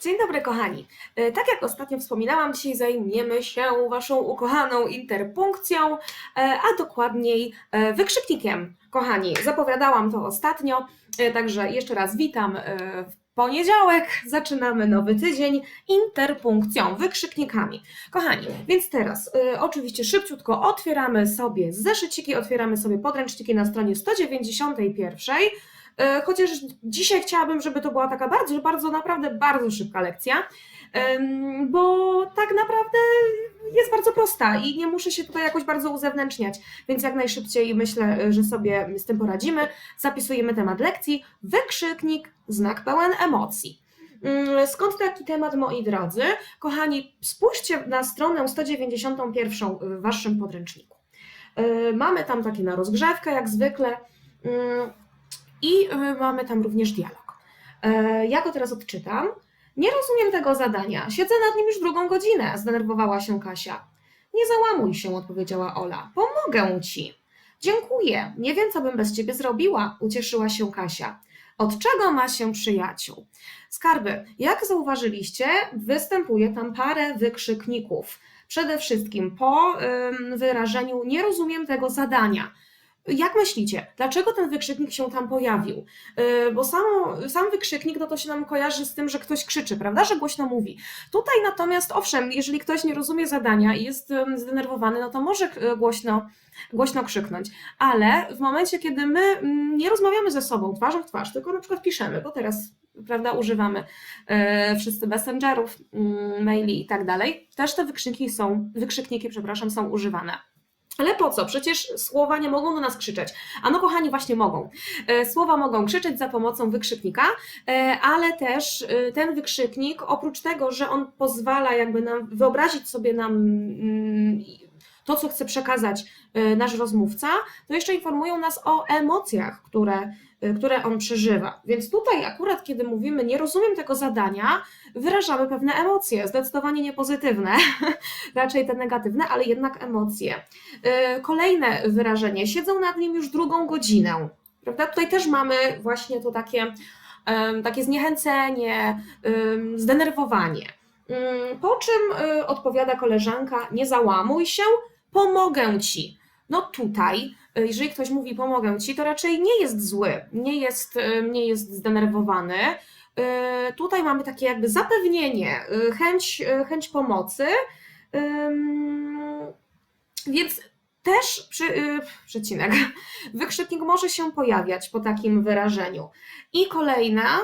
Dzień dobry, kochani. E, Tak jak ostatnio wspominałam, dzisiaj zajmiemy się Waszą ukochaną interpunkcją, e, a dokładniej e, wykrzyknikiem. Kochani, zapowiadałam to ostatnio, także jeszcze raz witam w poniedziałek. Zaczynamy nowy tydzień interpunkcją, wykrzyknikami. Kochani, więc teraz oczywiście szybciutko otwieramy sobie zeszyciki, otwieramy sobie podręczniki na stronie 191. E, Chociaż dzisiaj chciałabym, żeby to była taka bardzo, bardzo, naprawdę bardzo szybka lekcja, bo tak naprawdę jest bardzo prosta i nie muszę się tutaj jakoś bardzo uzewnętrzniać, więc jak najszybciej myślę, że sobie z tym poradzimy. Zapisujemy temat lekcji, wykrzyknik, znak pełen emocji. Mm, Skąd taki temat, moi drodzy? Kochani, spójrzcie na stronę 191 w waszym podręczniku. E, Mamy tam takie na rozgrzewkę, jak zwykle. I y, mamy tam również dialog. E, Ja go teraz odczytam. Nie rozumiem tego zadania. Siedzę nad nim już drugą godzinę, zdenerwowała się Kasia. Nie załamuj się, odpowiedziała Ola. Pomogę ci. Dziękuję. Nie wiem, co bym bez ciebie zrobiła, ucieszyła się Kasia. Od czego ma się przyjaciół? Skarby, jak zauważyliście, występuje tam parę wykrzykników. Przede wszystkim po wyrażeniu nie rozumiem tego zadania. Jak myślicie, dlaczego ten wykrzyknik się tam pojawił? Yy, Bo samo, sam wykrzyknik no to się nam kojarzy z tym, że ktoś krzyczy, prawda, że głośno mówi. Tutaj natomiast, owszem, jeżeli ktoś nie rozumie zadania i jest zdenerwowany, no to może y, głośno, głośno krzyknąć, ale w momencie, kiedy my nie rozmawiamy ze sobą twarzą w twarz, tylko na przykład piszemy, bo teraz prawda, używamy e, wszyscy messengerów, mm, maili i tak dalej, też te wykrzykniki są, wykrzykniki, przepraszam, są używane. Ale po co? Przecież słowa nie mogą do nas krzyczeć. A no, kochani, właśnie mogą. E, Słowa mogą krzyczeć za pomocą wykrzyknika, e, ale też e, ten wykrzyknik, oprócz tego, że on pozwala jakby nam wyobrazić sobie nam mm, to, co chce przekazać e, nasz rozmówca, to jeszcze informują nas o emocjach, które, e, które on przeżywa. Więc tutaj akurat, kiedy mówimy, nie rozumiem tego zadania, wyrażamy pewne emocje, zdecydowanie nie pozytywne, raczej te negatywne, ale jednak emocje. E, Kolejne wyrażenie, siedzą nad nim już drugą godzinę. Prawda? Tutaj też mamy właśnie to takie, takie zniechęcenie, zdenerwowanie. Mm, Po czym odpowiada koleżanka, nie załamuj się, pomogę ci. No tutaj, y, jeżeli ktoś mówi pomogę ci, to raczej nie jest zły, nie jest, y, nie jest zdenerwowany. Y, Tutaj mamy takie jakby zapewnienie, chęć, chęć pomocy. Więc też przy, przecinek, wykrzyknik może się pojawiać po takim wyrażeniu. I kolejna,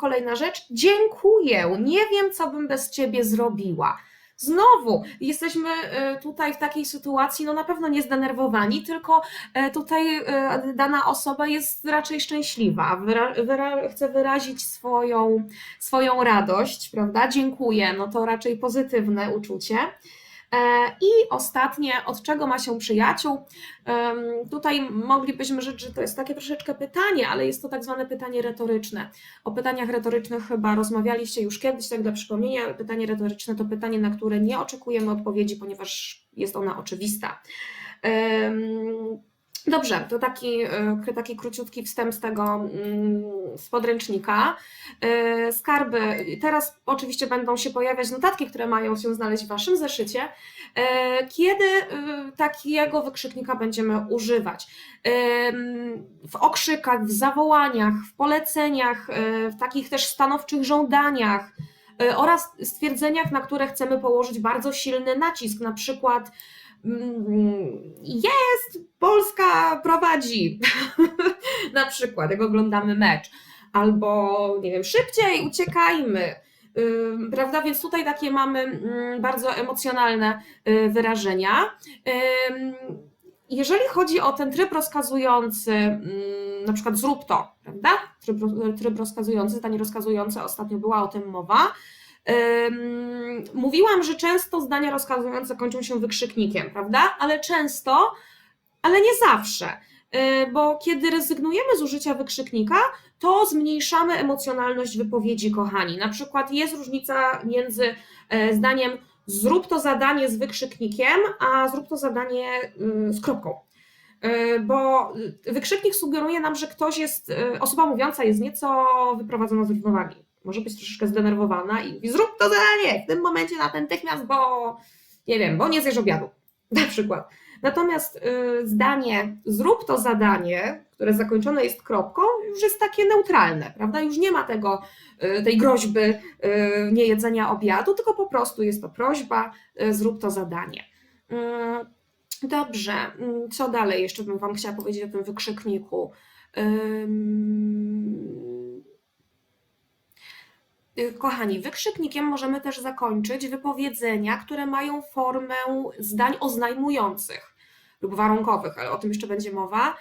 kolejna rzecz, dziękuję, nie wiem, co bym bez ciebie zrobiła. Znowu jesteśmy y, tutaj w takiej sytuacji, no na pewno nie zdenerwowani, tylko y, tutaj y, dana osoba jest raczej szczęśliwa, wyra, wyra, chce wyrazić swoją, swoją radość, prawda? Dziękuję, no to raczej pozytywne uczucie. E, I ostatnie, od czego ma się przyjaciół? Tutaj moglibyśmy rzec, że to jest takie troszeczkę pytanie, ale jest to tak zwane pytanie retoryczne. O pytaniach retorycznych chyba rozmawialiście już kiedyś, tak dla przypomnienia. Pytanie retoryczne to pytanie, na które nie oczekujemy odpowiedzi, ponieważ jest ona oczywista. Dobrze, to taki, e, taki króciutki wstęp z tego mm, z podręcznika. E, Skarby. Teraz oczywiście będą się pojawiać notatki, które mają się znaleźć w Waszym zeszycie. E, Kiedy takiego wykrzyknika będziemy używać? W okrzykach, w zawołaniach, w poleceniach, w takich też stanowczych żądaniach oraz stwierdzeniach, na które chcemy położyć bardzo silny nacisk, na przykład jest, Polska prowadzi, na przykład, jak oglądamy mecz, albo nie wiem, szybciej uciekajmy, prawda? Więc tutaj takie mamy mm, bardzo emocjonalne y, wyrażenia. Jeżeli chodzi o ten tryb rozkazujący, mm, na przykład zrób to, prawda? Tryb, tryb rozkazujący, zdanie rozkazujące, ostatnio była o tym mowa. Mówiłam, że często zdania rozkazujące kończą się wykrzyknikiem, prawda? Ale często, ale nie zawsze. Y, Bo kiedy rezygnujemy z użycia wykrzyknika, to zmniejszamy emocjonalność wypowiedzi, kochani. Na przykład jest różnica między e, zdaniem zrób to zadanie z wykrzyknikiem, a zrób to zadanie y, z kropką. Y, Bo y, wykrzyknik sugeruje nam, że ktoś jest, osoba mówiąca jest nieco wyprowadzona z równowagi. Może być troszeczkę zdenerwowana i mówi, zrób to zadanie w tym momencie natychmiast, bo nie wiem, bo nie zjesz obiadu, na przykład. Natomiast y, zdanie zrób to zadanie, które zakończone jest kropką, już jest takie neutralne, prawda? Już nie ma tego, y, tej groźby y, niejedzenia obiadu, tylko po prostu jest to prośba, y, zrób to zadanie. Dobrze, co dalej jeszcze bym Wam chciała powiedzieć o tym wykrzykniku? Kochani, wykrzyknikiem możemy też zakończyć wypowiedzenia, które mają formę zdań oznajmujących lub warunkowych, ale o tym jeszcze będzie mowa,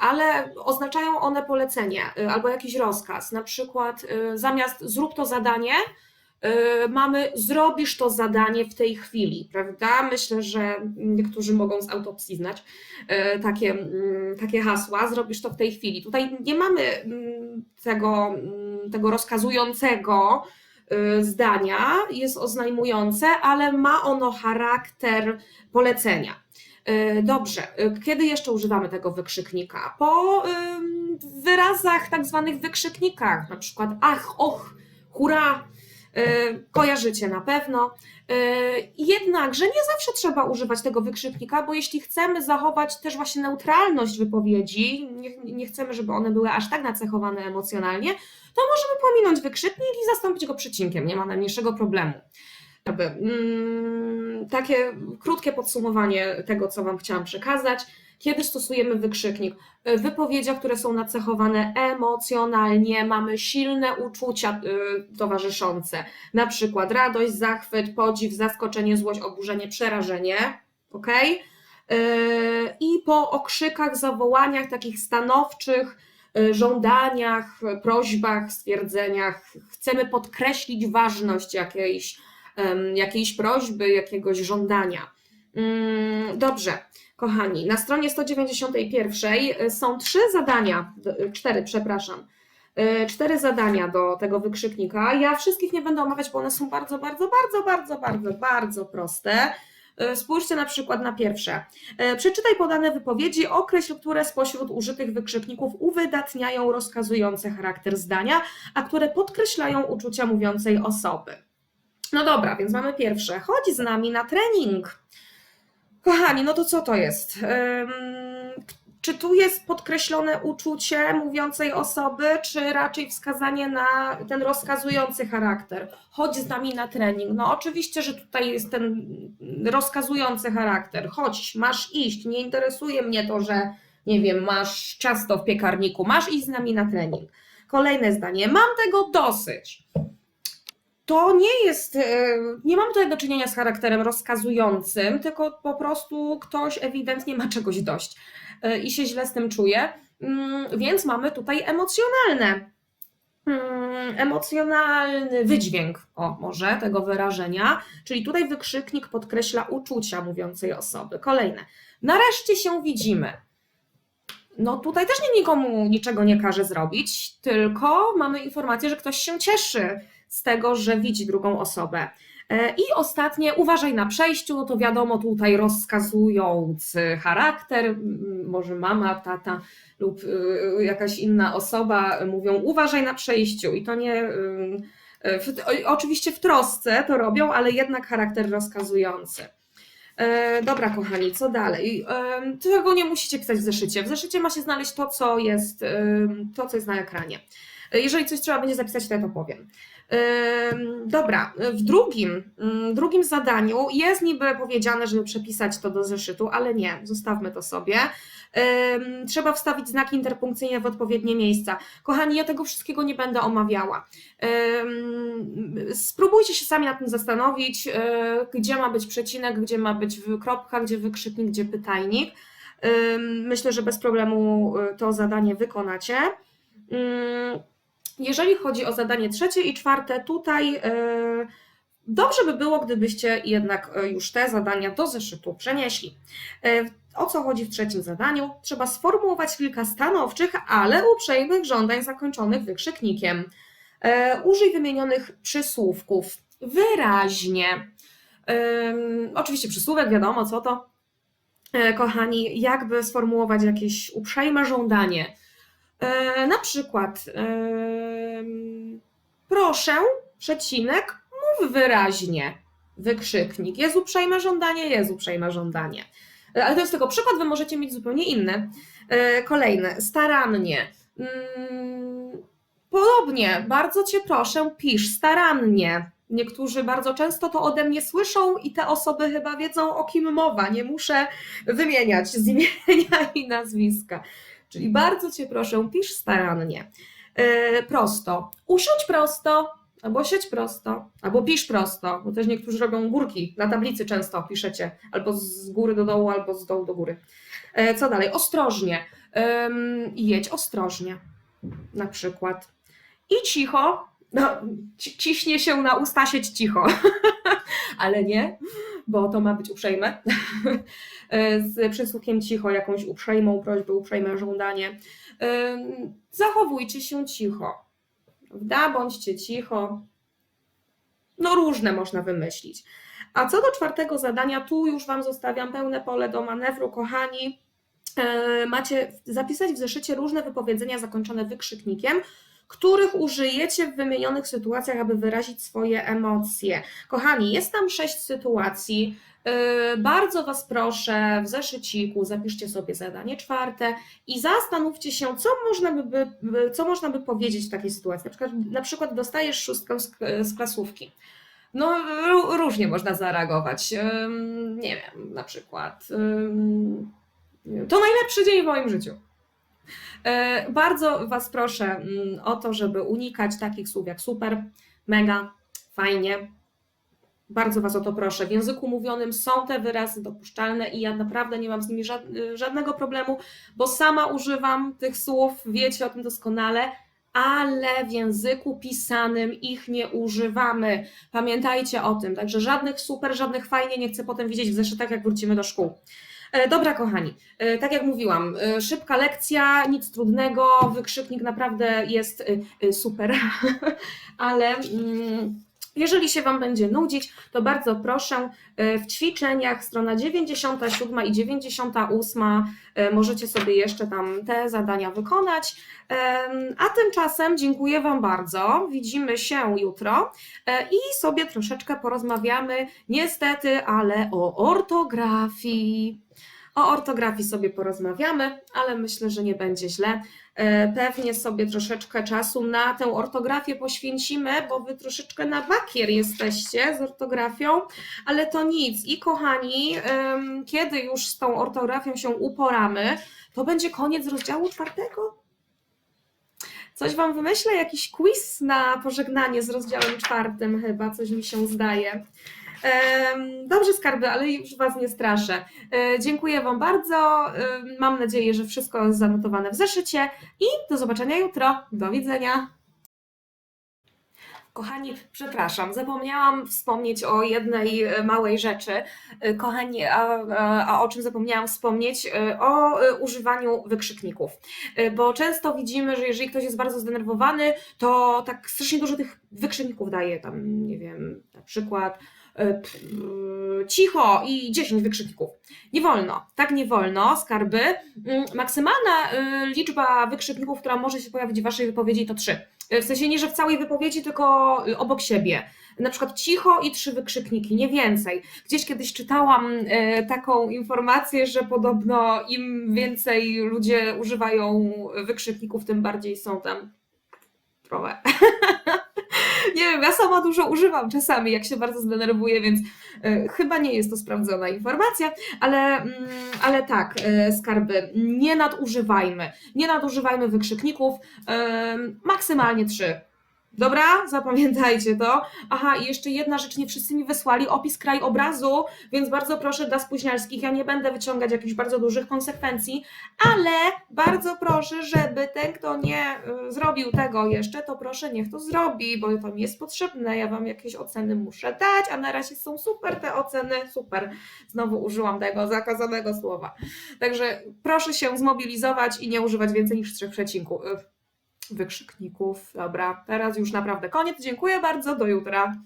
ale oznaczają one polecenie y, albo jakiś rozkaz. Na przykład y, zamiast zrób to zadanie, y, mamy zrobisz to zadanie w tej chwili, prawda? Myślę, że niektórzy mogą z autopsji znać y, takie, mm, takie hasła, zrobisz to w tej chwili. Tutaj nie mamy mm, tego, mm, tego rozkazującego y, zdania, jest oznajmujące, ale ma ono charakter polecenia. Y, Dobrze, y, kiedy jeszcze używamy tego wykrzyknika? Po wyrazach tak zwanych wykrzyknikach, na przykład ach, och, hurra, y, kojarzycie na pewno. Y, Jednakże nie zawsze trzeba używać tego wykrzyknika, bo jeśli chcemy zachować też właśnie neutralność wypowiedzi, nie, nie chcemy, żeby one były aż tak nacechowane emocjonalnie, to możemy pominąć wykrzyknik i zastąpić go przecinkiem, nie ma najmniejszego problemu. Mm, takie krótkie podsumowanie tego, co Wam chciałam przekazać. Kiedy stosujemy wykrzyknik? W wypowiedziach, które są nacechowane emocjonalnie, mamy silne uczucia y, towarzyszące, na przykład radość, zachwyt, podziw, zaskoczenie, złość, oburzenie, przerażenie. ok? Y, I po okrzykach, zawołaniach takich stanowczych, żądaniach, prośbach, stwierdzeniach chcemy podkreślić ważność jakiejś jakiejś prośby, jakiegoś żądania. Mm, Dobrze, kochani, na stronie 191 są trzy zadania, d- cztery, przepraszam, y, cztery zadania do tego wykrzyknika. Ja wszystkich nie będę omawiać, bo one są bardzo, bardzo, bardzo, bardzo, bardzo, bardzo proste. Y, Spójrzcie na przykład na pierwsze. Y, Przeczytaj podane wypowiedzi, określ, które spośród użytych wykrzykników uwydatniają rozkazujący charakter zdania, a które podkreślają uczucia mówiącej osoby. No dobra, więc mamy pierwsze. Chodź z nami na trening. Kochani, no to co to jest? Czy tu jest podkreślone uczucie mówiącej osoby, czy raczej wskazanie na ten rozkazujący charakter? Chodź z nami na trening. No oczywiście, że tutaj jest ten rozkazujący charakter. Chodź, masz iść. Nie interesuje mnie to, że nie wiem, masz ciasto w piekarniku. Masz iść z nami na trening. Kolejne zdanie. Mam tego dosyć to nie jest, e, nie mam tutaj do czynienia z charakterem rozkazującym, tylko po prostu ktoś ewidentnie ma czegoś dość e, i się źle z tym czuje, Mm, więc mamy tutaj emocjonalne, mm, emocjonalny wydźwięk, o może tego wyrażenia, czyli tutaj wykrzyknik podkreśla uczucia mówiącej osoby. Kolejne, nareszcie się widzimy. No tutaj też nie nikomu niczego nie każe zrobić, tylko mamy informację, że ktoś się cieszy z tego, że widzi drugą osobę. E, I ostatnie, uważaj na przejściu, no to wiadomo, tutaj rozkazujący charakter, może mama, tata lub y, jakaś inna osoba mówią, uważaj na przejściu. I to nie, y, w, oczywiście w trosce to robią, ale jednak charakter rozkazujący. E, Dobra, kochani, co dalej? Tego nie musicie pisać w zeszycie. W zeszycie ma się znaleźć to, co jest, to, co jest na ekranie. E, Jeżeli coś trzeba będzie zapisać, to ja to powiem. Dobra, w drugim, mm, drugim zadaniu jest niby powiedziane, żeby przepisać to do zeszytu, ale nie, zostawmy to sobie. Trzeba wstawić znaki interpunkcyjne w odpowiednie miejsca. Kochani, ja tego wszystkiego nie będę omawiała. Spróbujcie się sami nad tym zastanowić, yy, gdzie ma być przecinek, gdzie ma być kropka, gdzie wykrzyknik, gdzie pytajnik. Myślę, że bez problemu y, to zadanie wykonacie. Jeżeli chodzi o zadanie trzecie i czwarte, tutaj e, dobrze by było, gdybyście jednak e, już te zadania do zeszytu przenieśli. E, O co chodzi w trzecim zadaniu? Trzeba sformułować kilka stanowczych, ale uprzejmych żądań zakończonych wykrzyknikiem. Użyj wymienionych przysłówków wyraźnie. Oczywiście przysłówek, wiadomo co to. Kochani, jakby sformułować jakieś uprzejme żądanie. E, Na przykład, proszę, przecinek, mów wyraźnie. Wykrzyknik. Jest uprzejme żądanie, jest uprzejme żądanie. E, Ale to jest tylko przykład, wy możecie mieć zupełnie inny. E, Kolejny, starannie. Mm, Podobnie, bardzo cię proszę, pisz starannie. Niektórzy bardzo często to ode mnie słyszą i te osoby chyba wiedzą, o kim mowa. Nie muszę wymieniać z imienia i nazwiska. Czyli bardzo cię proszę, pisz starannie. E, Prosto. Usiądź prosto, albo siedź prosto, albo pisz prosto, bo też niektórzy robią górki. Na tablicy często piszecie albo z góry do dołu, albo z dołu do góry. E, Co dalej? Ostrożnie. Jedź ostrożnie, na przykład. I cicho. No, ci- ciśnie się na usta, siedź cicho. Ale nie, bo to ma być uprzejme. Z przysłuchiem cicho, jakąś uprzejmą prośbę, uprzejme żądanie. Zachowujcie się cicho. Prawda? Bądźcie cicho. No różne można wymyślić. A co do czwartego zadania, tu już Wam zostawiam pełne pole do manewru, kochani. Macie zapisać w zeszycie różne wypowiedzenia zakończone wykrzyknikiem, których użyjecie w wymienionych sytuacjach, aby wyrazić swoje emocje. Kochani, jest tam sześć sytuacji. E, Bardzo Was proszę, w zeszyciku zapiszcie sobie zadanie czwarte i zastanówcie się, co można by, co można by powiedzieć w takiej sytuacji. Na przykład, na przykład dostajesz szóstkę z, z klasówki. No, ró- różnie można zareagować. Nie wiem, na przykład. To najlepszy dzień w moim życiu. E, Bardzo Was proszę mm, o to, żeby unikać takich słów jak super, mega, fajnie. Bardzo Was o to proszę. W języku mówionym są te wyrazy dopuszczalne i ja naprawdę nie mam z nimi żad- żadnego problemu, bo sama używam tych słów, wiecie o tym doskonale, ale w języku pisanym ich nie używamy. Pamiętajcie o tym. Także żadnych super, żadnych fajnie nie chcę potem widzieć w zeszytach, jak wrócimy do szkół. E, Dobra, kochani, e, tak jak mówiłam, e, szybka lekcja, nic trudnego, wykrzyknik naprawdę jest super, ale mm, jeżeli się Wam będzie nudzić, to bardzo proszę, e, w ćwiczeniach strona 97 i 98 e, możecie sobie jeszcze tam te zadania wykonać. A tymczasem dziękuję Wam bardzo. Widzimy się jutro e, i sobie troszeczkę porozmawiamy, niestety, ale o ortografii. O ortografii sobie porozmawiamy, ale myślę, że nie będzie źle. E, Pewnie sobie troszeczkę czasu na tę ortografię poświęcimy, bo Wy troszeczkę na bakier jesteście z ortografią, ale to nic. I kochani, kiedy już z tą ortografią się uporamy, to będzie koniec rozdziału czwartego. Coś Wam wymyślę? Jakiś quiz na pożegnanie z rozdziałem czwartym chyba, coś mi się zdaje. Dobrze, skarby, ale już Was nie straszę. E, Dziękuję Wam bardzo. Mam nadzieję, że wszystko jest zanotowane w zeszycie i do zobaczenia jutro. Do widzenia. Kochani, przepraszam, zapomniałam wspomnieć o jednej e, małej rzeczy. E, Kochani, a, a, o czym zapomniałam wspomnieć? O używaniu wykrzykników. Bo często widzimy, że jeżeli ktoś jest bardzo zdenerwowany, to tak strasznie dużo tych wykrzykników daje. Tam, nie wiem, na przykład cicho i 10 wykrzykników. Nie wolno, tak nie wolno, skarby. Mm, Maksymalna y, liczba wykrzykników, która może się pojawić w Waszej wypowiedzi to trzy. Y, W sensie nie, że w całej wypowiedzi, tylko y, obok siebie. Na przykład cicho i trzy wykrzykniki, nie więcej. Gdzieś kiedyś czytałam y, taką informację, że podobno im więcej ludzie używają wykrzykników, tym bardziej są tam trochę. nie wiem, ja sama dużo używam czasami, jak się bardzo zdenerwuję, więc y, chyba nie jest to sprawdzona informacja, ale, mm, ale tak, y, skarby, nie nadużywajmy. Nie nadużywajmy wykrzykników, ym, maksymalnie trzy. Dobra, zapamiętajcie to. Aha, i jeszcze jedna rzecz, nie wszyscy mi wysłali opis krajobrazu, więc bardzo proszę dla spóźnialskich, ja nie będę wyciągać jakichś bardzo dużych konsekwencji, ale bardzo proszę, żeby ten, kto nie y, zrobił tego jeszcze, to proszę niech to zrobi, bo to mi jest potrzebne, ja wam jakieś oceny muszę dać, a na razie są super te oceny, super. Znowu użyłam tego zakazanego słowa. Także proszę się zmobilizować i nie używać więcej niż trzech przecinków. Wykrzykników. Dobra, teraz już naprawdę koniec. Dziękuję bardzo. Do jutra.